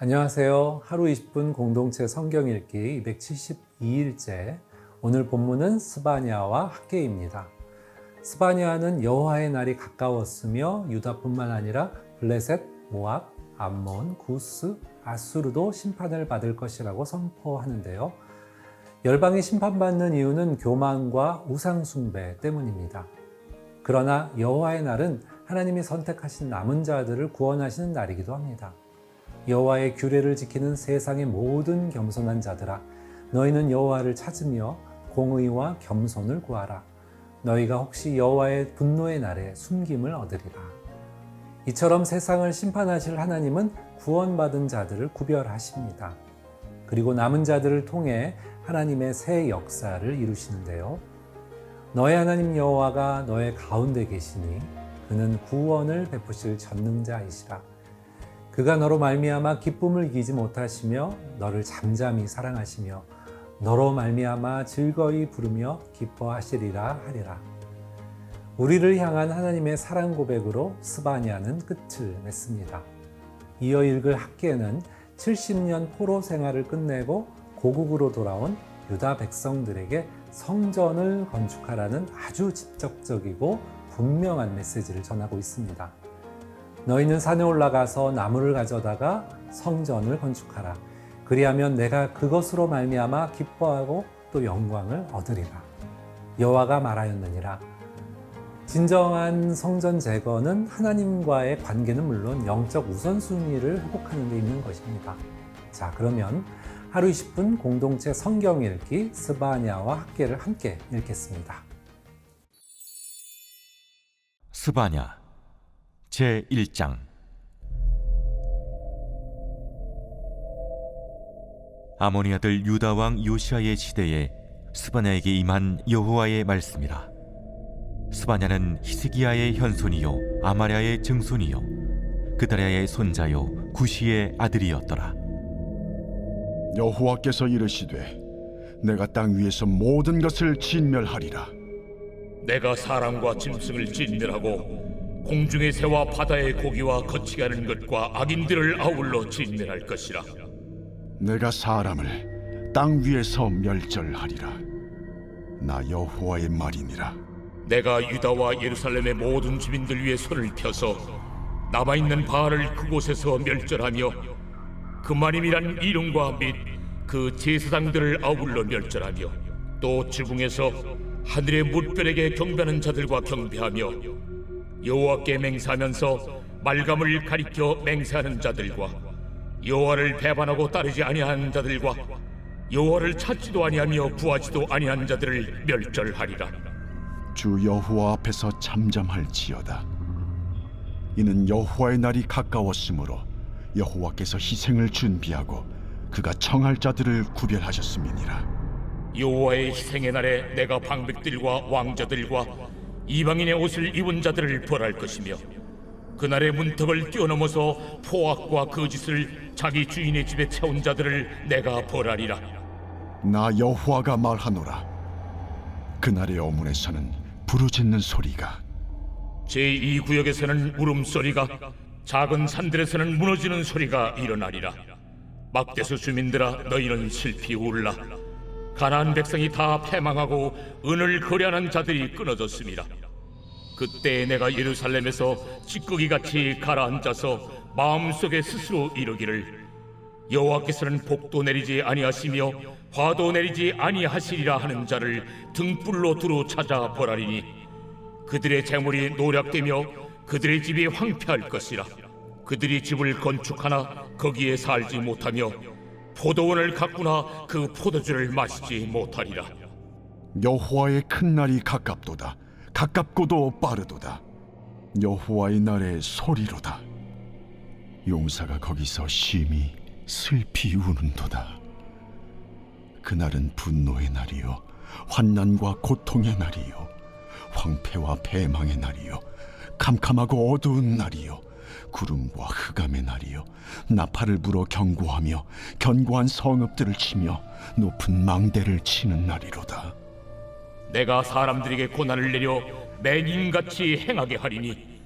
안녕하세요. 하루 20분 공동체 성경 읽기 272일째. 오늘 본문은 스바냐와 학계입니다. 스바냐는 여호와의 날이 가까웠으며 유다뿐만 아니라 블레셋, 모압, 암몬, 구스, 아수르도 심판을 받을 것이라고 선포하는데요. 열방이 심판받는 이유는 교만과 우상 숭배 때문입니다. 그러나 여호와의 날은 하나님이 선택하신 남은 자들을 구원하시는 날이기도 합니다. 여호와의 규례를 지키는 세상의 모든 겸손한 자들아 너희는 여호와를 찾으며 공의와 겸손을 구하라 너희가 혹시 여호와의 분노의 날에 숨김을 얻으리라 이처럼 세상을 심판하실 하나님은 구원받은 자들을 구별하십니다. 그리고 남은 자들을 통해 하나님의 새 역사를 이루시는데요. 너의 하나님 여호와가 너의 가운데 계시니 그는 구원을 베푸실 전능자이시라. 그가 너로 말미암아 기쁨을 이기지 못하시며 너를 잠잠히 사랑하시며 너로 말미암아 즐거이 부르며 기뻐하시리라 하리라. 우리를 향한 하나님의 사랑 고백으로 스바냐는 끝을 맺습니다. 이어 읽을 학계는 70년 포로 생활을 끝내고 고국으로 돌아온 유다 백성들에게 성전을 건축하라는 아주 직접적이고 분명한 메시지를 전하고 있습니다. 너희는 산에 올라가서 나무를 가져다가 성전을 건축하라. 그리하면 내가 그것으로 말미암아 기뻐하고 또 영광을 얻으리라. 여호와가 말하였느니라. 진정한 성전 재건은 하나님과의 관계는 물론 영적 우선순위를 회복하는 데 있는 것입니다. 자, 그러면 하루 20분 공동체 성경 읽기 스바냐와 학계를 함께 읽겠습니다. 스바냐 제 1장. 아모니 아들 유다 왕 요시아의 시대에 스바냐에게 임한 여호와의 말씀이라. 스바냐는 히스기야의 현손이요 아마랴의 증손이요 그다랴의 손자요 구시의 아들이었더라. 여호와께서 이르시되 내가 땅 위에서 모든 것을 진멸하리라. 내가 사람과 짐승을 진멸하고 공중의 새와 바다의 고기와 거치게 하는 것과 악인들을 아울러 진멸할 것이라. 내가 사람을 땅 위에서 멸절하리라. 나 여호와의 말이니라. 내가 유다와 예루살렘의 모든 주민들 위해 손을 펴서 남아있는 바알을 그곳에서 멸절하며 그만임이란 이름과 및 그 제사장들을 아울러 멸절하며 또 지붕에서 하늘의 뭇별에게 경배하는 자들과 경배하며 여호와께 맹세하면서 말감을 가리켜 맹세하는 자들과 여호와를 배반하고 따르지 아니하는 자들과 여호와를 찾지도 아니하며 구하지도 아니한 자들을 멸절하리라. 주 여호와 앞에서 잠잠할지어다 이는 여호와의 날이 가까웠으므로 여호와께서 희생을 준비하고 그가 청할 자들을 구별하셨음이니라 여호와의 희생의 날에 내가 방백들과 왕자들과 이방인의 옷을 입은 자들을 벌할 것이며 그날의 문턱을 뛰어넘어서 포악과 거짓을 자기 주인의 집에 채운 자들을 내가 벌하리라. 나 여호와가 말하노라. 그날의 어문에서는 부르짖는 소리가 제2 구역에서는 울음소리가 작은 산들에서는 무너지는 소리가 일어나리라. 막대수 주민들아 너희는 슬피 울라 가나안 백성이 다 패망하고 은을 거래하는 자들이 끊어졌습니다. 그때 내가 예루살렘에서 찌꺼기 같이 가라앉아서 마음속에 스스로 이르기를 여호와께서는 복도 내리지 아니하시며 화도 내리지 아니하시리라 하는 자를 등불로 두루 찾아 보라리니 그들의 재물이 노략되며 그들의 집이 황폐할 것이라. 그들이 집을 건축하나 거기에 살지 못하며 포도원을 가꾸나. 그 포도주를 마시지 못하리라. 여호와의 큰 날이 가깝도다. 가깝고도 빠르도다. 여호와의 날의 소리로다. 용사가 거기서 심히 슬피 우는도다. 그날은 분노의 날이요 환난과 고통의 날이요 황폐와 패망의 날이요 캄캄하고 어두운 날이요 구름과 흑암의 날이요 나팔을 불어 경고하며 견고한 성읍들을 치며 높은 망대를 치는 날이로다. 내가 사람들에게 고난을 내려 맹인같이 행하게 하리니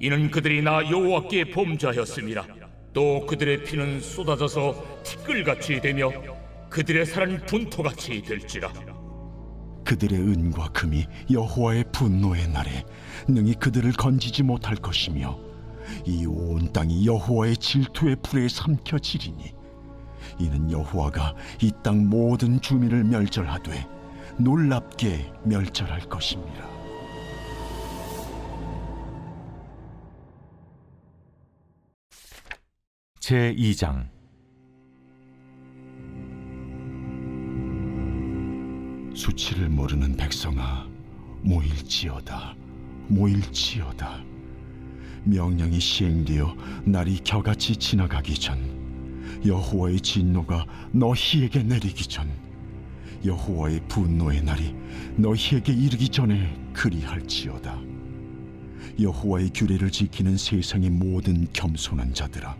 이는 그들이 나 여호와께 범죄하였음이라. 또 그들의 피는 쏟아져서 티끌같이 되며 그들의 살은 분토같이 될지라. 그들의 은과 금이 여호와의 분노의 날에 능히 그들을 건지지 못할 것이며 이 온 땅이 여호와의 질투의 불에 삼켜지리니 이는 여호와가 이 땅 모든 주민을 멸절하되 놀랍게 멸절할 것입니다. 제 2장 수치를 모르는 백성아 모일지어다 모일지어다 명령이 시행되어 날이 겨같이 지나가기 전 여호와의 진노가 너희에게 내리기 전 여호와의 분노의 날이 너희에게 이르기 전에 그리할지어다 여호와의 규례를 지키는 세상의 모든 겸손한 자들아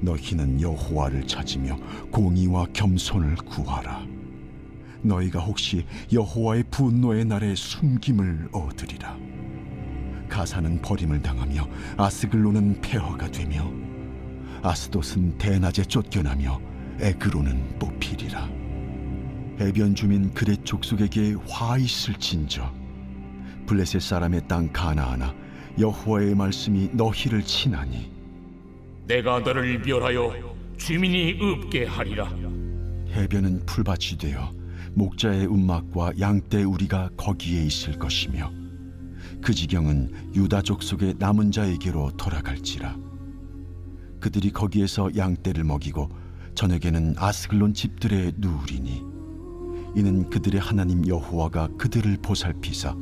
너희는 여호와를 찾으며 공의와 겸손을 구하라 너희가 혹시 여호와의 분노의 날에 숨김을 얻으리라. 가사는 버림을 당하며 아스글로는 폐허가 되며 아스돗은 대낮에 쫓겨나며 에그로는 뽑히리라. 해변 주민 그레 족속에게 화 있을진저 블레셋 사람의 땅 가나아나 여호와의 말씀이 너희를 치나니 내가 너를 멸하여 주민이 없게 하리라 해변은 풀밭이 되어 목자의 움막과 양떼 우리가 거기에 있을 것이며 그 지경은 유다 족 속의 남은 자에게로 돌아갈지라. 그들이 거기에서 양떼를 먹이고 저녁에는 아스글론 집들에 누우리니 이는 그들의 하나님 여호와가 그들을 보살피사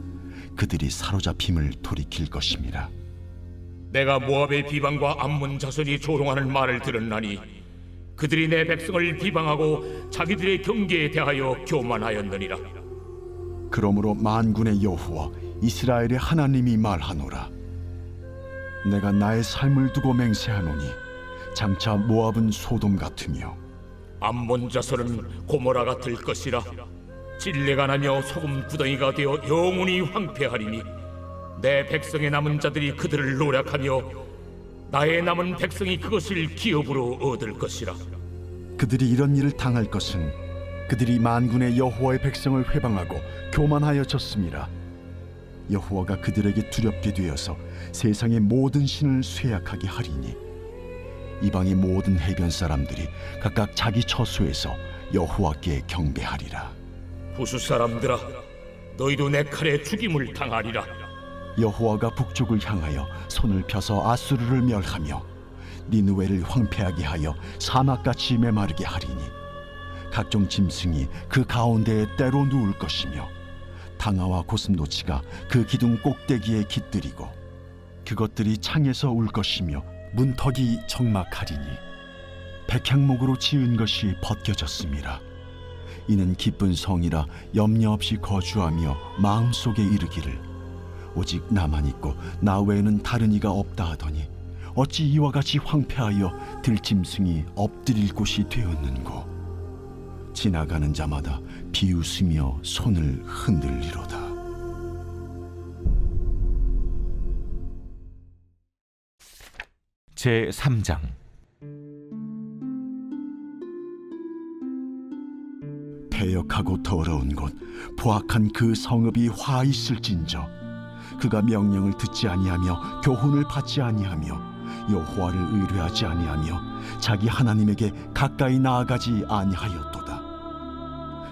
그들이 사로잡힘을 돌이킬 것임이라. 내가 모압의 비방과 암몬 자손이 조롱하는 말을 들었나니 그들이 내 백성을 비방하고 자기들의 경계에 대하여 교만하였느니라 그러므로 만군의 여호와 이스라엘의 하나님이 말하노라. 내가 나의 삶을 두고 맹세하노니 장차 모압은 소돔 같으며 암몬 자손은 고모라 같을 것이라. 진례가 나며 소금 구덩이가 되어 영원히 황폐하리니 내 백성의 남은 자들이 그들을 노력하며 나의 남은 백성이 그것을 기업으로 얻을 것이라. 그들이 이런 일을 당할 것은 그들이 만군의 여호와의 백성을 회방하고 교만하여 졌습니다. 여호와가 그들에게 두렵게 되어서 세상의 모든 신을 쇠약하게 하리니 이방의 모든 해변 사람들이 각각 자기 처소에서 여호와께 경배하리라. 부수 사람들아 너희도 내 칼에 죽임을 당하리라. 여호와가 북쪽을 향하여 손을 펴서 아수르를 멸하며 니누웨를 황폐하게 하여 사막같이 메마르게 하리니 각종 짐승이 그 가운데에 때로 누울 것이며 당아와 고슴도치가 그 기둥 꼭대기에 깃들이고 그것들이 창에서 울 것이며 문턱이 적막하리니 백향목으로 지은 것이 벗겨졌습니다. 이는 기쁜 성이라 염려 없이 거주하며 마음속에 이르기를 오직 나만 있고 나 외에는 다른 이가 없다 하더니 어찌 이와 같이 황폐하여 들짐승이 엎드릴 곳이 되었는고 지나가는 자마다 비웃으며 손을 흔들리로다. 제 3장. 패역하고 더러운 곳 포악한 그 성읍이 화 있을진저. 그가 명령을 듣지 아니하며 교훈을 받지 아니하며 여호와를 의뢰하지 아니하며 자기 하나님에게 가까이 나아가지 아니하였도다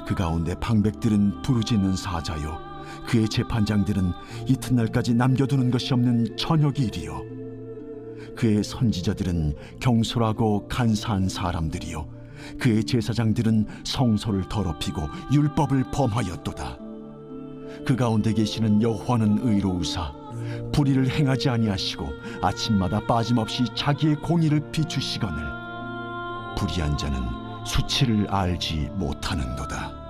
그 가운데 방백들은 부르짖는 사자요. 그의 재판장들은 이튿날까지 남겨두는 것이 없는 저녁 일이요. 그의 선지자들은 경솔하고 간사한 사람들이요. 그의 제사장들은 성소를 더럽히고 율법을 범하였도다. 그 가운데 계시는 여호와는 의로우사 불의를 행하지 아니하시고 아침마다 빠짐없이 자기의 공의를 비추시거늘 불의한 자는 수치를 알지 못하는도다.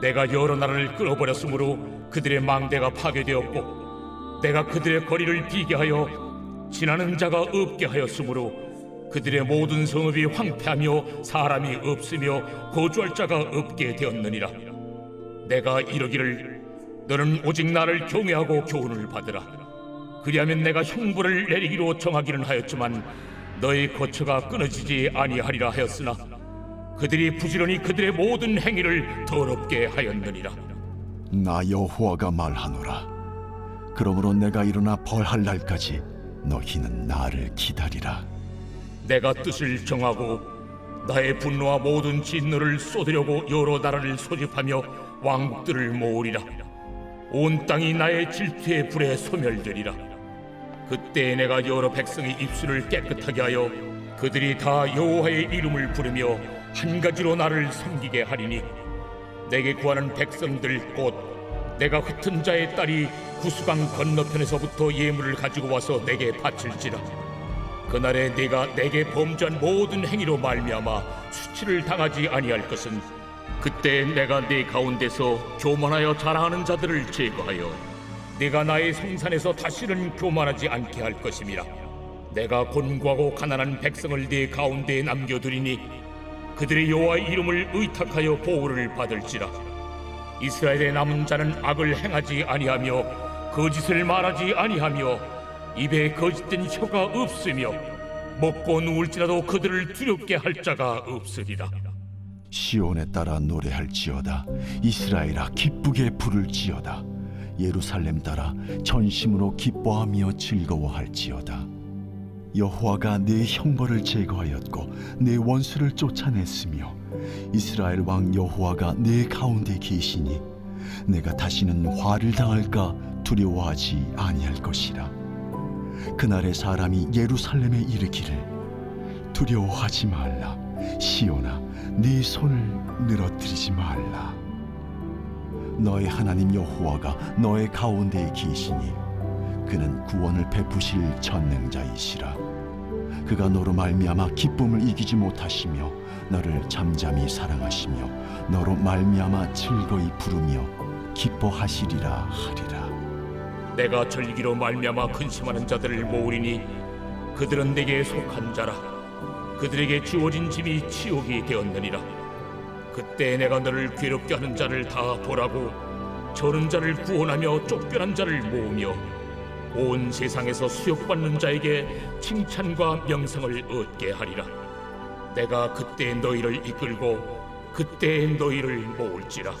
내가 여러 나라를 끌어버렸으므로 그들의 망대가 파괴되었고 내가 그들의 거리를 비게 하여 지나는 자가 없게 하였으므로 그들의 모든 성읍이 황폐하며 사람이 없으며 거주할 자가 없게 되었느니라 내가 이러기를 너는 오직 나를 경외하고 교훈을 받으라 그리하면 내가 형벌을 내리기로 정하기는 하였지만 너희 거처가 끊어지지 아니하리라 하였으나 그들이 부지런히 그들의 모든 행위를 더럽게 하였느니라 나 여호와가 말하노라. 그러므로 내가 일어나 벌할 날까지 너희는 나를 기다리라. 내가 뜻을 정하고 나의 분노와 모든 진노를 쏟으려고 여러 나라를 소집하며 왕국들을 모으리라 온 땅이 나의 질투의 불에 소멸되리라 그때 내가 여러 백성의 입술을 깨끗하게 하여 그들이 다 여호와의 이름을 부르며 한 가지로 나를 섬기게 하리니 내게 구하는 백성들 곧 내가 흩은 자의 딸이 구수강 건너편에서부터 예물을 가지고 와서 내게 바칠지라. 그날에 네가 내게 범죄한 모든 행위로 말미암아 수치를 당하지 아니할 것은 그때 내가 네 가운데서 교만하여 자랑하는 자들을 제거하여 네가 나의 성산에서 다시는 교만하지 않게 할 것임이라. 내가 곤고하고 가난한 백성을 네 가운데에 남겨두리니 그들의 여호와의 이름을 의탁하여 보호를 받을지라 이스라엘의 남은 자는 악을 행하지 아니하며 거짓을 말하지 아니하며 입에 거짓된 혀가 없으며 먹고 누울지라도 그들을 두렵게 할 자가 없으리라 시온에 따라 노래할지어다. 이스라엘아 기쁘게 부를지어다. 예루살렘 따라 전심으로 기뻐하며 즐거워할지어다. 여호와가 내 형벌을 제거하였고 내 원수를 쫓아냈으며 이스라엘 왕 여호와가 내 가운데 계시니 내가 다시는 화를 당할까 두려워하지 아니할 것이라. 그날에 사람이 예루살렘에 이르기를 두려워하지 말라 시온아 네 손을 늘어뜨리지 말라 너의 하나님 여호와가 너의 가운데에 계시니 그는 구원을 베푸실 전능자이시라. 그가 너로 말미암아 기쁨을 이기지 못하시며 너를 잠잠히 사랑하시며 너로 말미암아 즐거이 부르며 기뻐하시리라 하리라. 내가 절기로 말미암아 근심하는 자들을 모으리니 그들은 내게 속한 자라. 그들에게 주어진 짐이 치욕이 되었느니라. 그때 내가 너를 괴롭게 하는 자를 다 보라고 저는 자를 구원하며 쫓겨난 자를 모으며 온 세상에서 수욕받는 자에게 칭찬과 명성을 얻게 하리라. 내가 그때 너희를 이끌고 그때 너희를 모을지라.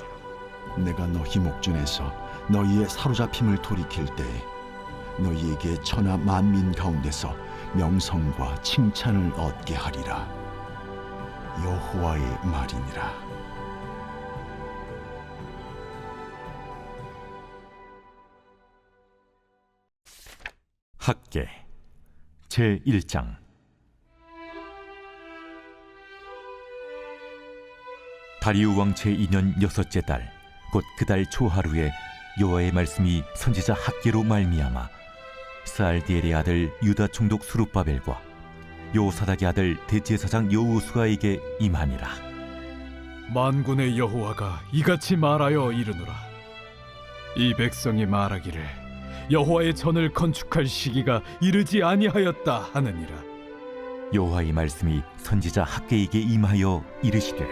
내가 너희 목전에서 너희의 사로잡힘을 돌이킬 때에 너희에게 천하 만민 가운데서 명성과 칭찬을 얻게 하리라. 여호와의 말이니라 학계 제 1장. 다리우 왕 제2년 여섯째 달 곧 그 달 초하루에 여호와의 말씀이 선지자 학계로 말미암아 스알디엘의 아들 유다 총독 수룹바벨과 요사닥의 아들 대제사장 여우수아에게 임하니라. 만군의 여호와가 이같이 말하여 이르노라. 이 백성이 말하기를 여호와의 전을 건축할 시기가 이르지 아니하였다 하느니라 여호와의 말씀이 선지자 학계에게 임하여 이르시되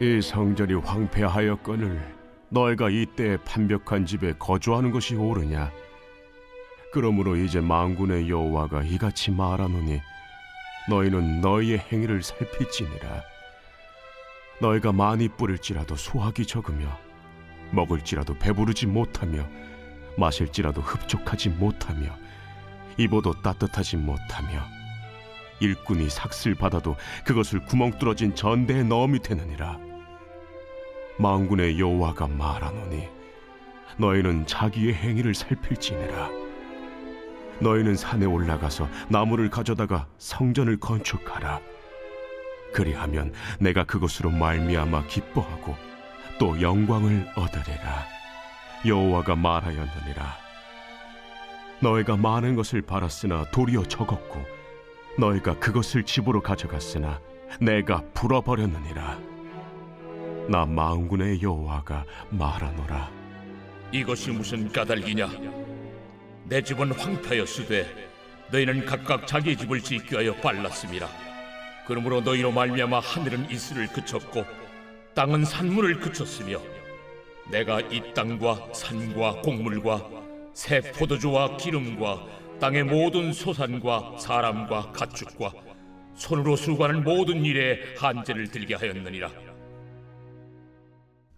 이 성전이 황폐하였거늘 너희가 이때 판벽한 집에 거주하는 것이 옳으냐? 그러므로 이제 만군의 여호와가 이같이 말하노니 너희는 너희의 행위를 살필지니라. 너희가 많이 뿌릴지라도 수확이 적으며 먹을지라도 배부르지 못하며 마실지라도 흡족하지 못하며 입어도 따뜻하지 못하며 일꾼이 삭슬 받아도 그것을 구멍 뚫어진 전대에 넣음이 되느니라. 만군의 여호와가 말하노니 너희는 자기의 행위를 살필지니라. 너희는 산에 올라가서 나무를 가져다가 성전을 건축하라. 그리하면 내가 그것으로 말미암아 기뻐하고 또 영광을 얻으리라. 여호와가 말하였느니라. 너희가 많은 것을 바랐으나 도리어 적었고 너희가 그것을 집으로 가져갔으나 내가 불어버렸느니라. 나 마음군의 여호와가 말하노라. 이것이 무슨 까닭이냐? 내 집은 황폐하였으되 너희는 각각 자기 집을 짓기 위하여 빨랐음이라. 그러므로 너희로 말미암아 하늘은 이슬을 그쳤고 땅은 산물을 그쳤으며 내가 이 땅과 산과 곡물과 새 포도주와 기름과 땅의 모든 소산과 사람과 가축과 손으로 수고하는 모든 일에 한제를 들게 하였느니라.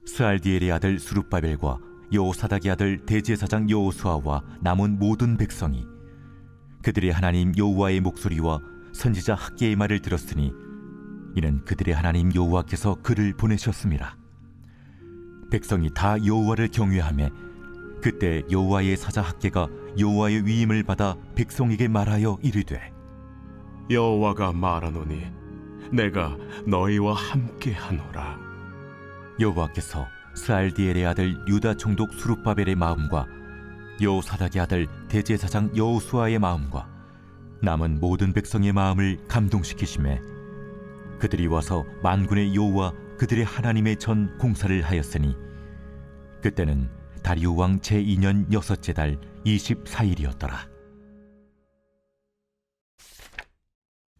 스알디엘의 아들 수룹바벨과 여호사닥의 아들 대제사장 여호수아와 남은 모든 백성이 그들의 하나님 여호와의 목소리와 선지자 학계의 말을 들었으니 이는 그들의 하나님 여호와께서 그를 보내셨습니다. 백성이 다 여호와를 경외하며 그때 여호와의 사자 학계가 여호와의 위임을 받아 백성에게 말하여 이르되 여호와가 말하노니 내가 너희와 함께 하노라. 여호와께서 스알디엘의 아들 유다 총독 수룹바벨의 마음과 여호사닥의 아들 대제사장 여호수아의 마음과 남은 모든 백성의 마음을 감동시키심에 그들이 와서 만군의 여호와 그들의 하나님의 전 공사를 하였으니 그때는 다리우 왕 제2년 여섯째 달 24일이었더라.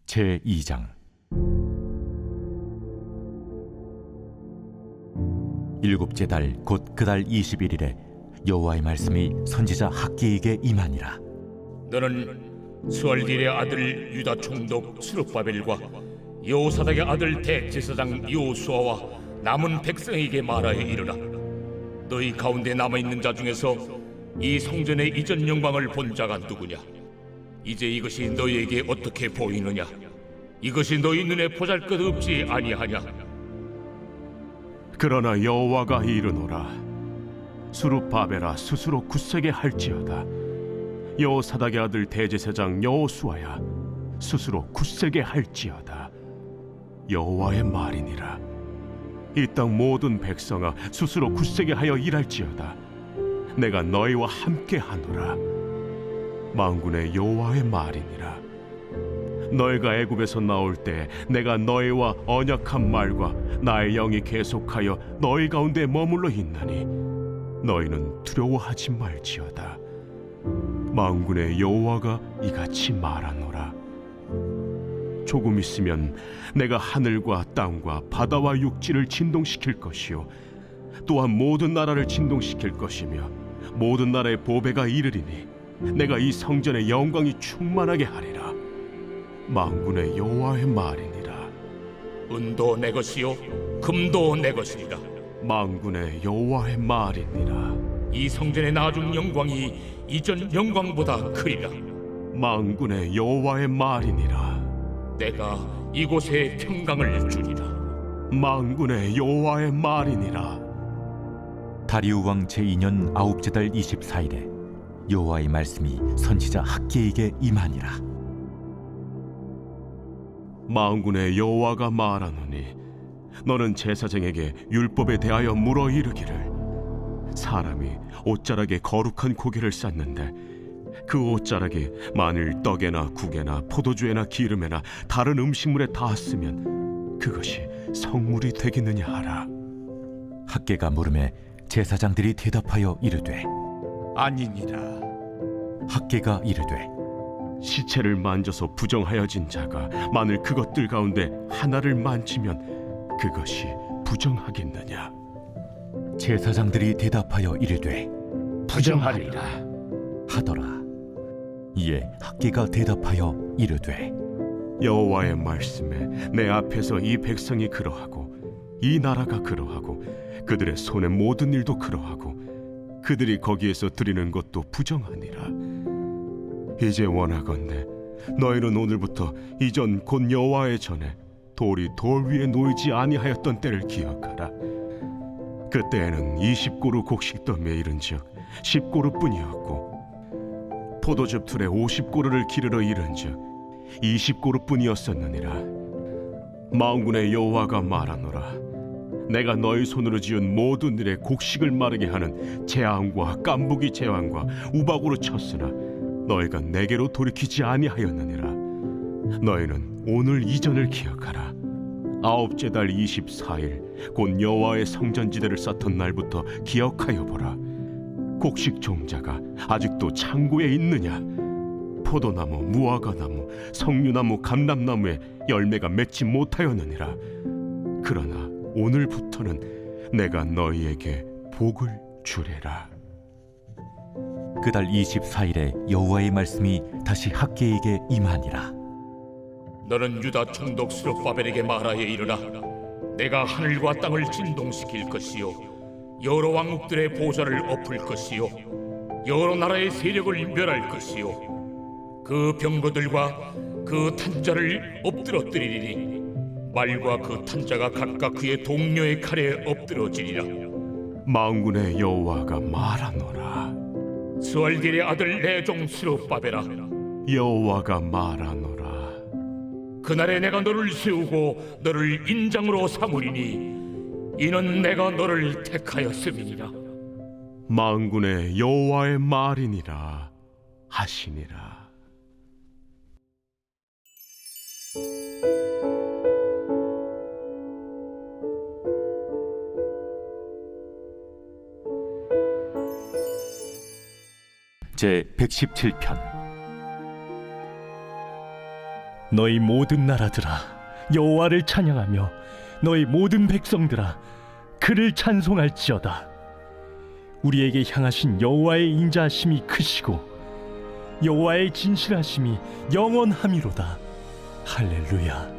제2장. 일곱째 달 곧 그 달 21일에 여호와의 말씀이 선지자 학기에게 임하니라. 너는 스월딜의 아들 유다 총독 스룹바벨과 여호사닥의 아들 대제사장 여호수아와 남은 백성에게 말하여 이르라. 너희 가운데 남아 있는 자 중에서 이 성전의 이전 영광을 본 자가 누구냐? 이제 이것이 너희에게 어떻게 보이느냐? 이것이 너희 눈에 보잘것없지 아니하냐? 그러나 여호와가 이르노라 수룹바벨아 스스로 굳세게 할지어다 여호사닥의 아들 대제사장 여호수아야 스스로 굳세게 할지어다 여호와의 말이니라. 이 땅 모든 백성아 스스로 굳세게 하여 일할지어다. 내가 너희와 함께 하노라. 만군의 여호와의 말이니라. 너희가 애굽에서 나올 때 내가 너희와 언약한 말과 나의 영이 계속하여 너희 가운데 머물러 있나니 너희는 두려워하지 말지어다. 만군의 여호와가 이같이 말하노라 조금 있으면 내가 하늘과 땅과 바다와 육지를 진동시킬 것이요. 또한 모든 나라를 진동시킬 것이며 모든 나라의 보배가 이르리니 내가 이 성전의 영광이 충만하게 하리라. 만군의 여호와의 말이니라. 은도 내 것이요 금도 내 것이니라. 만군의 여호와의 말이니라. 이 성전의 나중 영광이 이전 영광보다 크리라. 만군의 여호와의 말이니라 내가 이곳에 평강을 주리라. 만군의 여호와의 말이니라. 다리우 왕 제2년 아홉째 달 24일에 여호와의 말씀이 선지자 학기에게 임하니라. 만군의 여호와가 말하노니 너는 제사장에게 율법에 대하여 물어 이르기를. 사람이 옷자락에 거룩한 고기를 쌓는데 그 옷자락이 만일 떡에나 국에나 포도주에나 기름에나 다른 음식물에 닿았으면 그것이 성물이 되겠느냐 하라. 학계가 물음에 제사장들이 대답하여 이르되 아니니라. 학계가 이르되 시체를 만져서 부정하여진 자가 만일 그것들 가운데 하나를 만지면 그것이 부정하겠느냐? 제사장들이 대답하여 이르되 부정하리라. 하더라 이에 학계가 대답하여 이르되 여호와의 말씀에 내 앞에서 이 백성이 그러하고 이 나라가 그러하고 그들의 손의 모든 일도 그러하고 그들이 거기에서 드리는 것도 부정하니라. 이제 원하건대 너희는 오늘부터 이전 곧 여호와의 전에 돌이 돌 위에 놓이지 아니하였던 때를 기억하라. 그때에는 20고루 곡식더미에 이른즉 10고루뿐이었고 포도즙 틀에 50고루를 기르러 이른즉 20고루뿐이었었느니라. 마음군의 여호와가 말하노라. 내가 너희 손으로 지은 모든 일에 곡식을 마르게 하는 재앙과 깐부기 재앙과 우박으로 쳤으나 너희가 내게로 돌이키지 아니하였느니라. 너희는 오늘 이전을 기억하라. 아홉째 달 24일 곧 여호와의 성전지대를 쌓던 날부터 기억하여 보라 곡식 종자가 아직도 창고에 있느냐 포도나무, 무화과나무, 석류나무, 감람나무에 열매가 맺지 못하였느니라. 그러나 오늘부터는 내가 너희에게 복을 주리라. 그달 24일에 여호와의 말씀이 다시 학계에게 임하니라 너는 유다 총독 스룹바벨에게 말하여 이르라 내가 하늘과 땅을 진동시킬 것이요 여러 왕국들의 보좌를 엎을 것이요 여러 나라의 세력을 멸할 것이요 그 병거들과 그 탄자를 엎드러뜨리리니 말과 그 탄자가 각각 그의 동료의 칼에 엎드러지리라. 망군의 여호와가 말하노라. 스왈딜의 아들 내종 스룹바벨아 여호와가 말하노라. 그날에 내가 너를 세우고 너를 인장으로 삼으리니 이는 내가 너를 택하였음이니라. 망군의 여호와의 말이니라 하시니라. 제 117편. 너희 모든 나라들아 여호와를 찬양하며 너희 모든 백성들아 그를 찬송할지어다. 우리에게 향하신 여호와의 인자하심이 크시고 여호와의 진실하심이 영원함이로다. 할렐루야